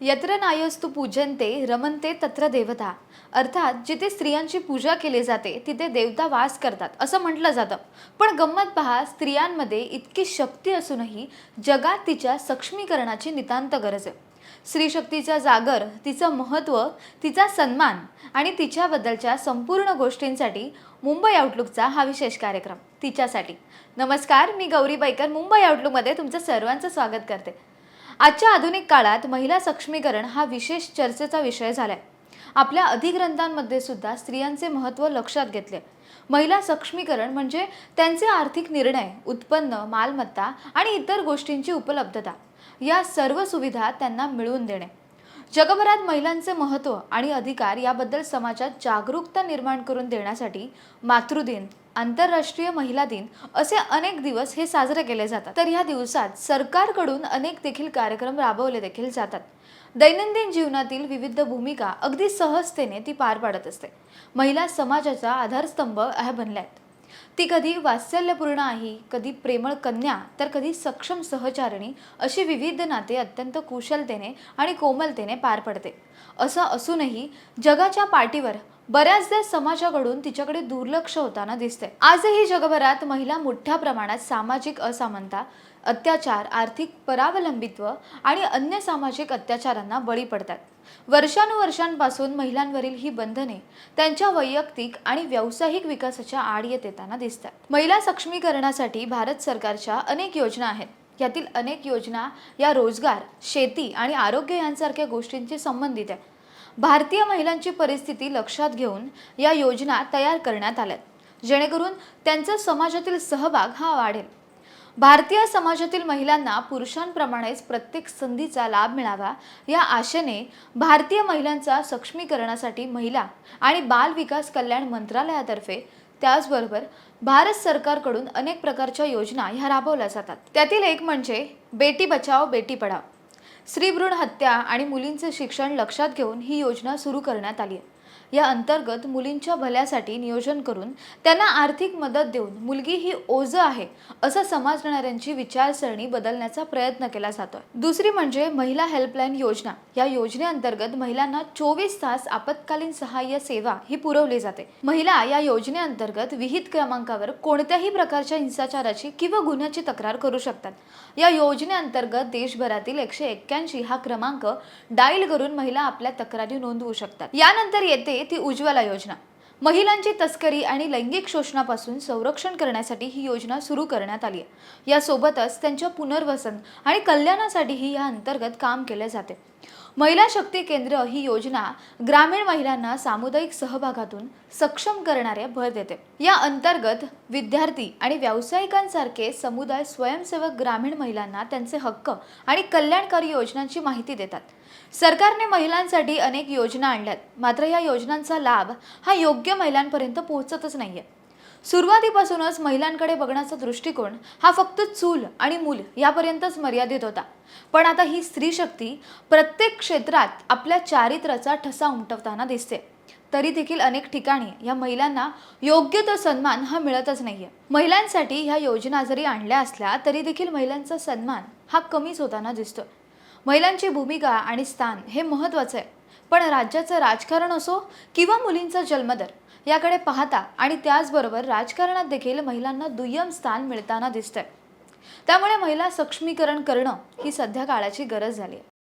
यत्र नायस्तु पूजन्ते रमनते तत्र देवता. अर्थात जिथे स्त्रियांची पूजा केली जाते तिथे देवता वास करतात असं म्हटलं जातं. पण गंमत पहा स्त्रियांमध्ये इतकी शक्ती असूनही जगात तिच्या सक्षमीकरणाची नितांत गरज आहे. स्त्रीशक्तीचा जागर तिचं महत्त्व तिचा सन्मान आणि तिच्याबद्दलच्या संपूर्ण गोष्टींसाठी मुंबई आउटलुकचा हा विशेष कार्यक्रम. तिच्यासाठी. नमस्कार मी गौरी बैकर मुंबई आउटलुकमध्ये तुमचं सर्वांचं स्वागत करते. आजच्या आधुनिक काळात महिला सक्षमीकरण हा विशेष चर्चेचा विषय झालाय. आपल्या अधिग्रंथांमध्ये सुद्धा स्त्रियांचे महत्त्व लक्षात घेतले महिला सक्षमीकरण म्हणजे त्यांचे आर्थिक निर्णय उत्पन्न मालमत्ता आणि इतर गोष्टींची उपलब्धता. या सर्व सुविधा त्यांना मिळवून देणे. जगभरात महिलांचे महत्त्व आणि अधिकार याबद्दल समाजात जागरूकता निर्माण करून देण्यासाठी मातृदिन आंतरराष्ट्रीय महिला दिन असे अनेक दिवस हे साजरे केले जातात. तर ह्या दिवसात सरकारकडून अनेक देखील कार्यक्रम राबवले देखील जातात. दैनंदिन जीवनातील विविध भूमिका अगदी सहजतेने ती पार पाडत असते. महिला समाजाचा आधारस्तंभ ह्या बनल्या आहेत. ती कधी वात्सल्यपूर्ण आहे कधी प्रेमळ कन्या तर कधी सक्षम सहचारिणी अशी विविध नाते अत्यंत कुशलतेने आणि कोमलतेने पार पडते. असं असूनही जगाच्या पाठीवर बऱ्याचदा समाजाकडून तिच्याकडे दुर्लक्ष होताना दिसते. आजही जगभरात महिला मोठ्या प्रमाणात सामाजिक असमानता अत्याचार आर्थिक परावलंबित्व आणि अन्य सामाजिक अत्याचारांना बळी पडतात. वर्षानुवर्षांपासून महिलांवरील ही बंधने त्यांच्या वैयक्तिक आणि व्यावसायिक विकासाच्या आड येत येताना दिसतात. महिला सक्षमीकरणासाठी भारत सरकारच्या अनेक योजना आहेत. यातील अनेक योजना या रोजगार शेती आणि आरोग्य यांसारख्या गोष्टींशी संबंधित आहे भारतीय महिलांची परिस्थिती लक्षात घेऊन या योजना तयार करण्यात आल्यात. जेणेकरून त्यांचा समाजातील सहभाग हा वाढेल. भारतीय समाजातील महिलांना पुरुषांप्रमाणेच प्रत्येक संधीचा लाभ मिळावा या आशेने भारतीय महिलांचा सक्षमीकरणासाठी महिला आणि बाल विकास कल्याण मंत्रालयातर्फे त्याचबरोबर भारत सरकारकडून अनेक प्रकारच्या योजना ह्या राबवल्या जातात. त्यातील एक म्हणजे बेटी बचाव बेटी पढाव स्त्रीभ्रूण हत्या आणि मुलींचे शिक्षण लक्षात घेऊन ही योजना सुरू करण्यात आली आहे. या अंतर्गत मुलींच्या भल्यासाठी नियोजन करून त्यांना आर्थिक मदत देऊन मुलगी ही ओझं आहे असं समजणाऱ्यांची विचारसरणी बदलण्याचा प्रयत्न केला जातोय. दुसरी म्हणजे महिला हेल्पलाईन योजना. या योजनेअंतर्गत महिलांना चोवीस तास आपत्कालीन सहाय्य सेवा ही पुरवली जाते. महिला या योजनेअंतर्गत विहित क्रमांकावर कोणत्याही प्रकारच्या हिंसाचाराची किंवा गुन्ह्याची तक्रार करू शकतात. या योजनेअंतर्गत देशभरातील एकशे एक्क्याऐंशी हा क्रमांक डायल करून महिला आपल्या तक्रारी नोंदवू शकतात. यानंतर येते ती उज्ज्वला योजना. महिलांची तस्करी आणि लैंगिक शोषणापासून संरक्षण करण्यासाठी ही योजना सुरू करण्यात आली आहे. यासोबतच त्यांच्या पुनर्वसन आणि कल्याणासाठीही या अंतर्गत काम केले जाते. महिला शक्ती केंद्र ही योजना ग्रामीण महिलांना सामुदायिक सहभागातून सक्षम करणारे भर देते. या अंतर्गत विद्यार्थी आणि व्यावसायिकांसारखे समुदाय स्वयंसेवक ग्रामीण महिलांना त्यांचे हक्क आणि कल्याणकारी योजनांची माहिती देतात. सरकारने महिलांसाठी अनेक योजना आणल्यात. मात्र या योजनांचा लाभ हा योग्य महिलांपर्यंत पोहोचतच नाहीये. सुरुवातीपासूनच महिलांकडे बघण्याचा दृष्टिकोन हा फक्त चूल आणि मूल यापर्यंतच मर्यादित होता. पण आता ही स्त्री शक्ती प्रत्येक क्षेत्रात आपल्या चारित्र्याचा ठसा उमटवताना दिसते. तरी देखील अनेक ठिकाणी या महिलांना योग्य तो सन्मान हा मिळतच नाहीये. महिलांसाठी ह्या योजना जरी आणल्या असल्या तरी देखील महिलांचा सन्मान हा कमीच होताना दिसतोय. महिलांची भूमिका आणि स्थान हे महत्त्वाचं आहे. पण राज्याचं राजकारण असो किंवा मुलींचा जन्मदर याकडे पाहता आणि त्याचबरोबर राजकारणात देखील महिलांना दुय्यम स्थान मिळताना दिसतंय. त्यामुळे महिला सक्षमीकरण करणं ही सध्या काळाची गरज झाली आहे